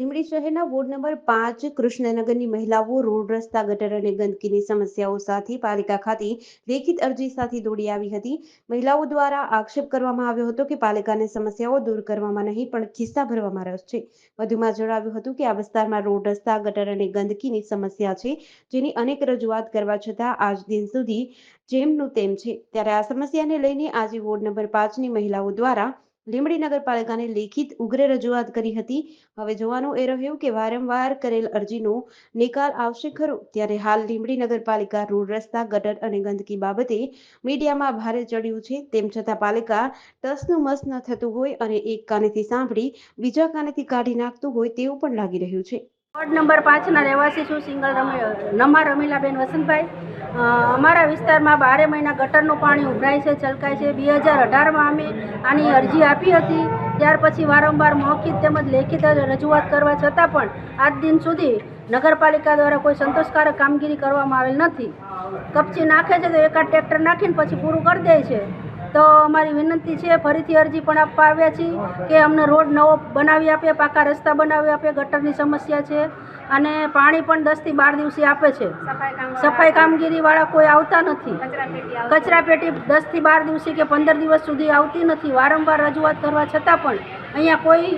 લીંબડી શહેરના ward number પાંચ કૃષ્ણનગરની મહિલાઓ રોડ રસ્તા ગટર અને ગંદકીની સમસ્યાઓ સાથે પાલિકા ખાતે લેખિત અરજી સાથે દોડી આવી હતી. મહિલાઓ દ્વારા આક્ષેપ કરવામાં આવ્યો હતો કે પાલિકાને સમસ્યાઓ દૂર કરવામાં નહીં, પણ ખિસ્સા ભરવામાં રસ છે. વધુમાં જણાવ્યું હતું કે આ વિસ્તારમાં રોડ રસ્તા, ગટર અને ગંદકીની સમસ્યા છે, જેની અનેક રજૂઆત કરવા છતાં આજ દિન સુધી જેમનું તેમ છે. ત્યારે આ સમસ્યાને લઈને આજે વોર્ડ નંબર પાંચની મહિલાઓ દ્વારા લીંબડી નગરપાલિકાને લેખિત ઉગ્ર રજૂઆત કરી હતી. હવે જોવાનું એ રહ્યું કે વારંવાર કરેલ અરજીનો નિકાલ આવશે ખરો, ત્યારે હાલ લીંબડી નગરપાલિકા રોડ રસ્તા, ગટર અને ગંદકી બાબતે મીડિયામાં ભારે ચડ્યું છે. તેમ છતાં પાલિકા ટસનું મસ ન થતું હોય અને એક કાનેથી સાંભળી બીજા કાનેથી કાઢી નાખતું હોય તેવું પણ લાગી રહ્યું છે. વોર્ડ નંબર પાંચના રહેવાસી છું, સિંગલ રમી, નમા રમીલાબેન વસંતભાઈ. અમારા વિસ્તારમાં બારે મહિના ગટરનું પાણી ઉભરાય છે, છલકાય છે. બે હજાર અઢારમાં અમે આની અરજી આપી હતી. ત્યાર પછી વારંવાર મૌખિક તેમજ લેખિત રજૂઆત કરવા છતાં પણ આજ દિન સુધી નગરપાલિકા દ્વારા કોઈ સંતોષકારક કામગીરી કરવામાં આવેલ નથી. કપચી નાખે છે તો એકાદ ટ્રેક્ટર નાખીને પછી પૂરું કરી દે છે. તો અમારી વિનંતી છે ફરીથી અરજી પણ આપવા આવ્યા છીએ કે અમને રોડ નવો બનાવી આપે પાકા રસ્તા બનાવી આપે ગટરની સમસ્યા છે અને પાણી પણ દસથી બાર દિવસે આપે છે. સફાઈ કામગીરીવાળા કોઈ આવતા નથી. કચરા પેટી દસથી બાર દિવસે કે પંદર દિવસ સુધી આવતી નથી. વારંવાર રજૂઆત કરવા છતાં પણ અહીંયા કોઈ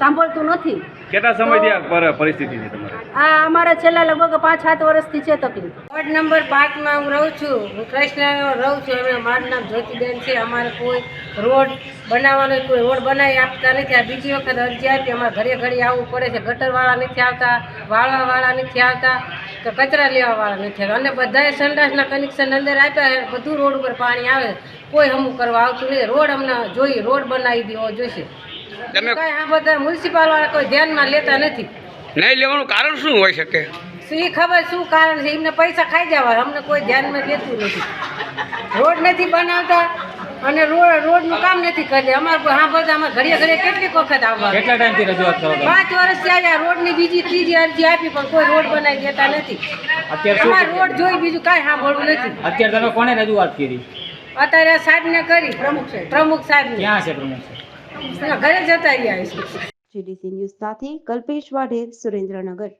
સાંભળતું નથી. કેટલા સમયથી આ પરિસ્થિતિ છે તમારે? આ અમારા છેલ્લા લગભગ પાંચ સાત વર્ષથી છે તકલીફ. વોર્ડ નંબર પાંચમાં હું રહું છું. હું કૃષ્ણ રહું છું. અમે મારું નામ જ્યોતિબેન છે. અમારે કોઈ રોડ બનાવવાનો કોઈ રોડ બનાવી આપતા નથી. આ બીજી વખત અરજી આપી અમારે ઘરે ઘરે આવવું પડે છે. ગટરવાળા નથી આવતા વાળવાવાળા નથી આવતા કે કચરા લેવાવાળા નથી આવતા. અને બધાએ સંડાસના કનેક્શન અંદર આપ્યા છે. બધું રોડ ઉપર પાણી આવે. કોઈ હમું કરવા આવતું નહીં રોડ અમને જોઈએ રોડ બનાવી દેવો જોઈશે તમે કઈ આ બધા મ્યુનિસિપલ વાળા કોઈ ધ્યાનમાં લેતા નથી. નહીં લેવાનું કારણ શું હોઈ શકે? શું ખબર શું કારણ છે? એમને પૈસા ખાઈ જવા અમને કોઈ ધ્યાનમાં લેતું નથી. રોડ નથી બનાવતા અને રોડ રોડનું કામ નથી કરતી. અમારે હા બધા અમારે ઘડીએ ઘડીએ કેટલીક વખત આવવા કેટલા ટાઈમથી રજૂઆત કરો પાંચ વર્ષથી આવ્યા રોડની બીજી ત્રીજી અરજી આપી પણ કોઈ રોડ બનાવી દેતા નથી. અત્યારે શું અમારે રોડ જોઈ બીજું કાંઈ સાંભળવું નથી. અત્યારે તમે કોને રજૂઆત કરી? અત્યારે સાહેબને કરી. પ્રમુખ સાહેબ. પ્રમુખ સાહેબ ક્યાં છે પ્રમુખ સાહેબ? ઘરે જતા રહ્યા જીડીસી ન્યૂઝ સાથે કલ્પેશ વાઢેર સુરેન્દ્રનગર.